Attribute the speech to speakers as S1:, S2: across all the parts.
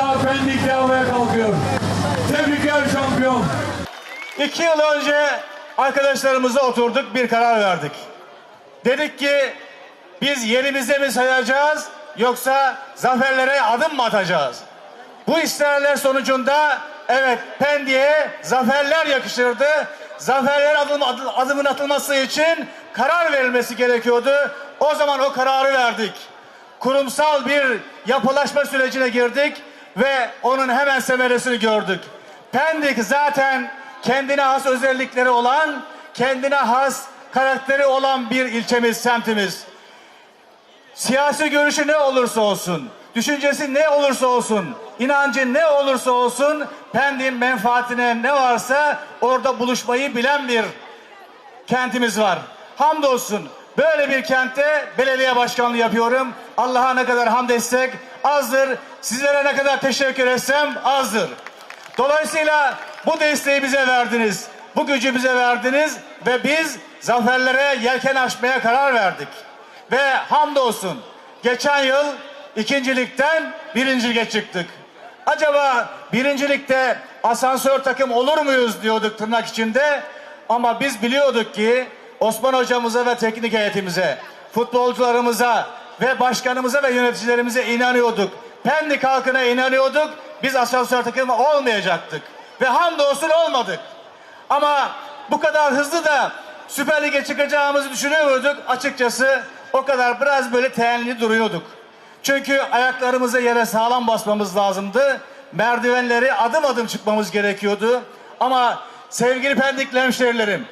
S1: daha Pendik'te havaya kalkıyor. Tebrikler şampiyon.
S2: İki yıl önce arkadaşlarımızla oturduk bir karar verdik. Dedik ki biz yerimize mi sayacağız yoksa zaferlere adım mı atacağız? Bu isterler sonucunda evet Pendik'e zaferler yakışırdı. Zaferler adım, adım, adımın atılması için karar verilmesi gerekiyordu. O zaman o kararı verdik. Kurumsal bir yapılaşma sürecine girdik ve onun hemen semeresini gördük. Pendik zaten kendine has özellikleri olan, kendine has karakteri olan bir ilçemiz, semtimiz. Siyasi görüşü ne olursa olsun, düşüncesi ne olursa olsun, inancı ne olursa olsun, Pendik'in menfaatine ne varsa orada buluşmayı bilen bir kentimiz var. Hamdolsun böyle bir kentte belediye başkanlığı yapıyorum. Allah'a ne kadar hamd etsek azdır. Sizlere ne kadar teşekkür etsem azdır. Dolayısıyla bu desteği bize verdiniz. Bu gücü bize verdiniz ve biz zaferlere yelken açmaya karar verdik. Ve hamdolsun geçen yıl ikincilikten birinciliğe çıktık. Acaba birincilikte asansör takım olur muyuz diyorduk tırnak içinde. Ama biz biliyorduk ki Osman hocamıza ve teknik heyetimize, futbolcularımıza ve başkanımıza ve yöneticilerimize inanıyorduk. Pendik halkına inanıyorduk. Biz asansör takımı olmayacaktık. Ve hamdolsun olmadık. Ama bu kadar hızlı da Süper Lig'e çıkacağımızı düşünüyorduk. Açıkçası o kadar biraz böyle teğenli duruyorduk. Çünkü ayaklarımızı yere sağlam basmamız lazımdı. Merdivenleri adım adım çıkmamız gerekiyordu. Ama sevgili Pendikli hemşehrilerim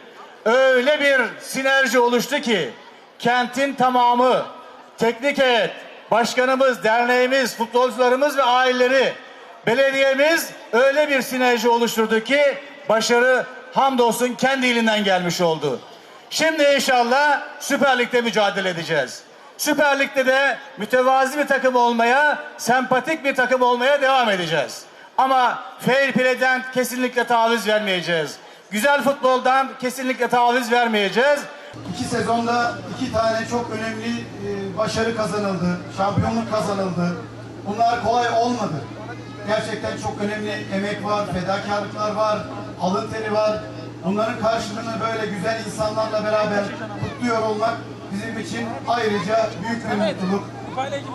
S2: öyle bir sinerji oluştu ki kentin tamamı, teknik heyet, başkanımız, derneğimiz, futbolcularımız ve aileleri, belediyemiz öyle bir sinerji oluşturdu ki başarı hamdolsun kendi ilinden gelmiş oldu. Şimdi inşallah Süper Lig'de mücadele edeceğiz. Süper Lig'de de mütevazi bir takım olmaya, sempatik bir takım olmaya devam edeceğiz. Ama fair play'den kesinlikle taviz vermeyeceğiz. Güzel futboldan kesinlikle taviz vermeyeceğiz.
S3: İki sezonda iki tane çok önemli e, başarı kazanıldı, şampiyonluk kazanıldı. Bunlar kolay olmadı. Gerçekten çok önemli emek var, fedakarlıklar var, alın teri var. Bunların karşılığını böyle güzel insanlarla beraber kutluyor olmak bizim için ayrıca büyük bir mutluluk.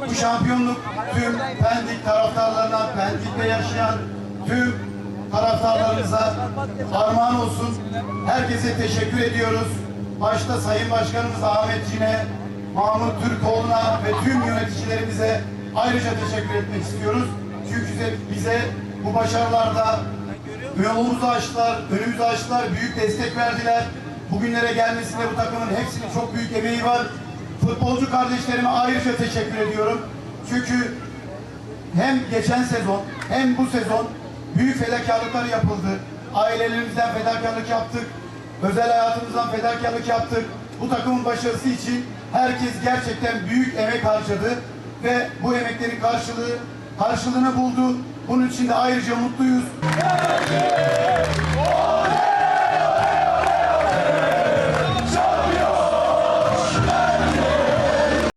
S3: Bu şampiyonluk tüm Pendik taraftarlarına, Pendik'te yaşayan tüm taraftarlarımıza armağan olsun. Herkese teşekkür ediyoruz. Başta Sayın Başkanımız Ahmet Cin'e, Mahmut Türkoğlu'na ve tüm yöneticilerimize ayrıca teşekkür etmek istiyoruz. Çünkü bize, bu başarılarda yolumuzu açtılar, önümüzü açtılar, büyük destek verdiler. Bugünlere gelmesinde bu takımın hepsinin çok büyük emeği var. Futbolcu kardeşlerime ayrıca teşekkür ediyorum. Çünkü hem geçen sezon hem bu sezon büyük fedakarlıklar yapıldı. Ailelerimizden fedakarlık yaptık. Özel hayatımızdan fedakarlık yaptık. Bu takımın başarısı için herkes gerçekten büyük emek harcadı ve bu emeklerin karşılığı karşılığını buldu. Bunun için de ayrıca mutluyuz.